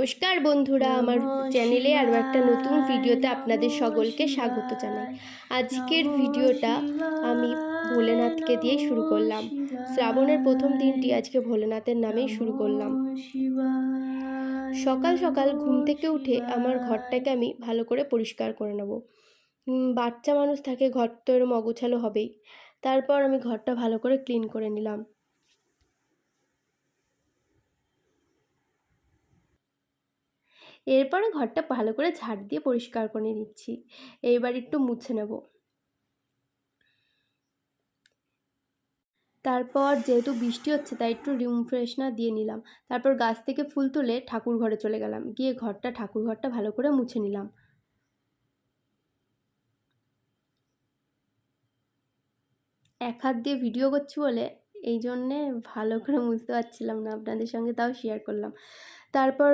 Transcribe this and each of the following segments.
নমস্কার বন্ধুরা, আমার চ্যানেলে আরও একটা নতুন ভিডিওতে আপনাদের সকলকে স্বাগত জানাই। আজকের ভিডিওটা আমি ভোলেনাথকে দিয়ে শুরু করলাম। শ্রাবণের প্রথম দিনটি আজকে ভোলেনাথের নামেই শুরু করলাম। সকাল সকাল ঘুম থেকে উঠে আমার ঘরটাকে আমি ভালো করে পরিষ্কার করে নেব। বাচ্চা মানুষ থাকে ঘর তো এরম অগোছালো হবেই। তারপর আমি ঘরটা ভালো করে ক্লিন করে নিলাম। এরপরে ঘরটা ভালো করে ঝাড় দিয়ে পরিষ্কার করে নিচ্ছি। এইবার একটু মুছে নেব। তারপর যেহেতু বৃষ্টি হচ্ছে, তাই একটু রুম ফ্রেশনার দিয়ে নিলাম। তারপর গাছ থেকে ফুল তুলে ঠাকুর ঘরে চলে গেলাম। গিয়ে ঘরটা, ঠাকুর ঘরটা ভালো করে মুছে নিলাম। এক হাত দিয়ে ভিডিও করছি বলে এই জন্যে ভালো করে বুঝতে পারছিলাম না আপনাদের সঙ্গে, তাও শেয়ার করলাম। তারপর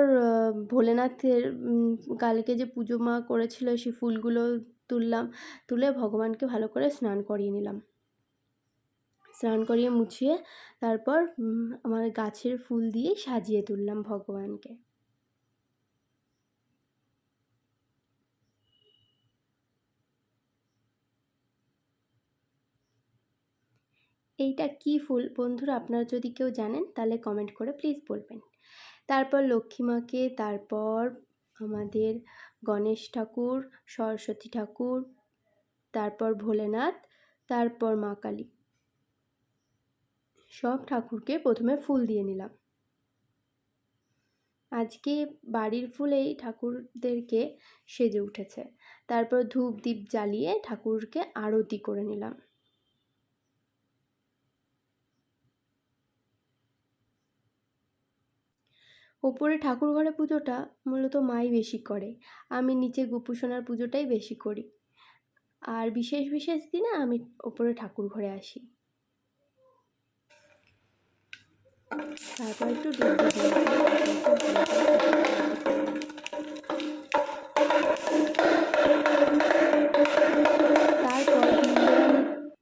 ভোলেনাথের কালকে যে পুজো মা করেছিল সেই ফুলগুলো তুললাম, তুলে ভগবানকে ভালো করে স্নান করিয়ে নিলাম। স্নান করিয়ে মুছিয়ে, তারপর আমার গাছের ফুল দিয়ে সাজিয়ে তুললাম ভগবানকে। এইটা কি ফুল? বন্ধুরা, আপনারা যদি কেউ জানেন, তাহলে কমেন্ট করে প্লিজ বলবেন। তারপর লক্ষ্মী মাকে, তারপর আমাদের গণেশ ঠাকুর, সরস্বতী ঠাকুর, তারপর ভোলেনাথ, তারপর মা কালী। সব ঠাকুরকে প্রথমে ফুল দিয়ে নিলাম। আজকে বাড়ির ফুলেই ঠাকুরদেরকে সেজে উঠেছে। তারপর ধূপ দীপ জ্বালিয়ে ঠাকুরকে আরতি করে নিলাম। ওপরে ঠাকুর ঘরে পুজোটা মূলত মাই বেশি করে। আমি নিচে গোপুসোনার পুজোটাই বেশি করি। আর বিশেষ বিশেষ দিনে আমি ওপরে ঠাকুর ঘরে আসি। তারপর একটু। তারপর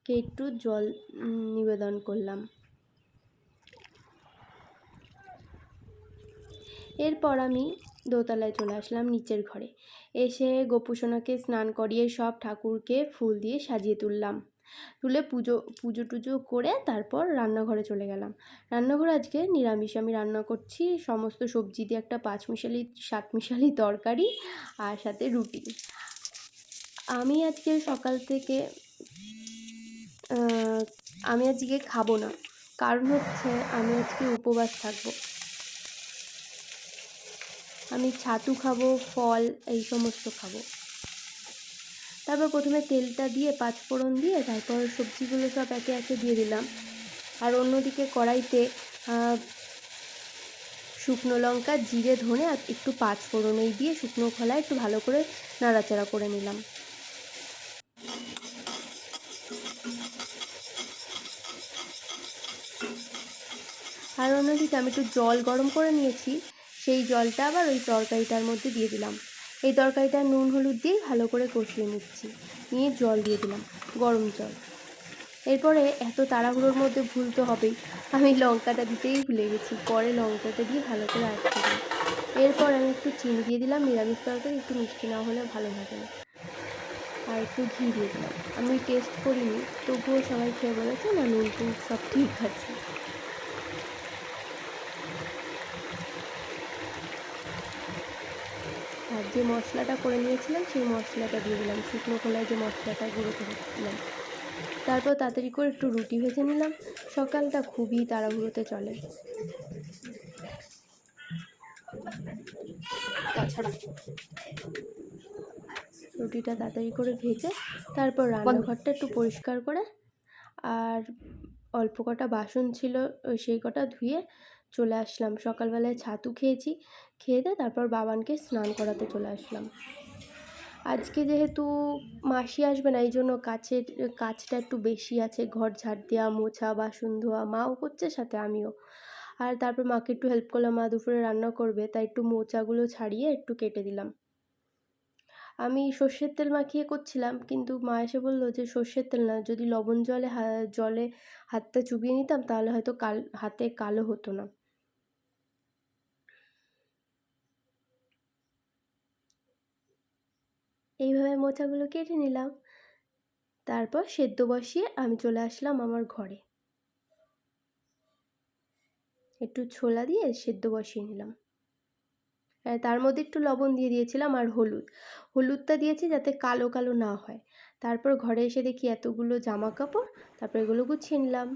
একটু জল নিবেদন করলাম। এরপর আমি দোতলায় চলে আসলাম নিচের ঘরে। এসে গোপুসোনাকে স্নান করিয়ে সব ঠাকুরকে ফুল দিয়ে সাজিয়ে তুললাম। তুলে পুজো পুজো টুজো করে তারপর রান্নাঘরে চলে গেলাম। রান্নাঘরে আজকে নিরামিষ। আমি রান্না করছি সমস্ত সবজি দিয়ে একটা পাঁচমিশালি, সাতমিশালি তরকারি আর সাথে রুটি। আমি আজকে সকাল থেকে আমি আজকে খাব না। কারণ হচ্ছে আমি আজকে উপবাস থাকব। আমি ছাতু খাব, ফল, এই সমস্ত খাব। তারপর প্রথমে তেলটা দিয়ে, পাঁচফোড়ন দিয়ে, তারপর সবজিগুলো সব একে একে দিয়ে দিলাম। আর অন্যদিকে কড়াইতে শুকনো লঙ্কা, জিরে, ধনে আর একটু পাঁচফোড়ন এই দিয়ে শুকনো খোলায় একটু ভালো করে নাড়াচাড়া করে নিলাম। আর অন্যদিকে আমি একটু জল গরম করে নিয়েছি। সেই জলটা আবার ওই তরকারিটার মধ্যে দিয়ে দিলাম। এই তরকারিটা নুন, হলুদ দিয়ে ভালো করে কষিয়ে নিচ্ছি। নিয়ে জল দিয়ে দিলাম, গরম জল। এরপরে এত তাড়াহুড়োর মধ্যে ভুল তো হবেই। আমি লঙ্কাটা দিতেই ভুলে গেছি, পরে লঙ্কাটা দিয়ে ভালো করে আটকে দিলাম। এরপর আমি একটু চিনি দিয়ে দিলাম, নিরামিষ তরকারি, একটু মিষ্টি না হলে ভালো লাগে না। আর একটু ঘি দিয়ে দিলাম। আমি টেস্ট করিনি, তবুও সবাই খেয়ে বলেছে, না নুন সব ঠিক আছে। আর যে মশলাটা করে নিয়েছিলাম সেই মশলাটা দিয়ে দিলাম। শুকনো খোলায় যে মশলাটা গুঁড়ো করে দিলাম তারপর তাড়াতাড়ি করে একটু রুটি ভেজে নিলাম। সকালটা খুবই তাড়াহুড়োতে চলে। তাছাড়া রুটিটা তাড়াতাড়ি করে ভেজে তারপর রান্নাঘরটা একটু পরিষ্কার করে আর অল্প কটা বাসন ছিল সেই কটা ধুয়ে চলে আসলাম। সকালবেলায় ছাতু খেয়েছি, খেয়ে দিয়ে তারপর বাবানকে স্নান করাতে চলে আসলাম। আজকে যেহেতু মাসি আসবে না এই জন্য কাছের, কাজটা একটু বেশি আছে। ঘর ঝাড় দেওয়া, মোছা, বাসন ধোয়া, মাও করছে, সাথে আমিও। আর তারপর মাকে একটু হেল্প করলাম, মা দুপুরে রান্না করবে, তাই একটু মোচাগুলো ছাড়িয়ে একটু কেটে দিলাম। আমি সর্ষের তেল মাখিয়ে করছিলাম, কিন্তু মা এসে বলল যে, সর্ষের তেল না, যদি লবণ জলে জলে হাতটা চুবিয়ে নিতাম, তাহলে হয়তো কাল, হাতে কালো হতো না। এইভাবে মোচাগুলো কেটে নিলাম। তারপর সেদ্ধ বসিয়ে আমি চলে আসলাম আমার ঘরে। একটু ছোলা দিয়ে সেদ্ধ বসিয়ে নিলাম। তার মধ্যে একটু লবণ দিয়ে দিয়েছিলাম আর হলুদ। হলুদটা দিয়েছি যাতে কালো কালো না হয়। তারপর ঘরে এসে দেখি এতগুলো জামা কাপড় তারপর এগুলো গুছিয়ে নিলাম।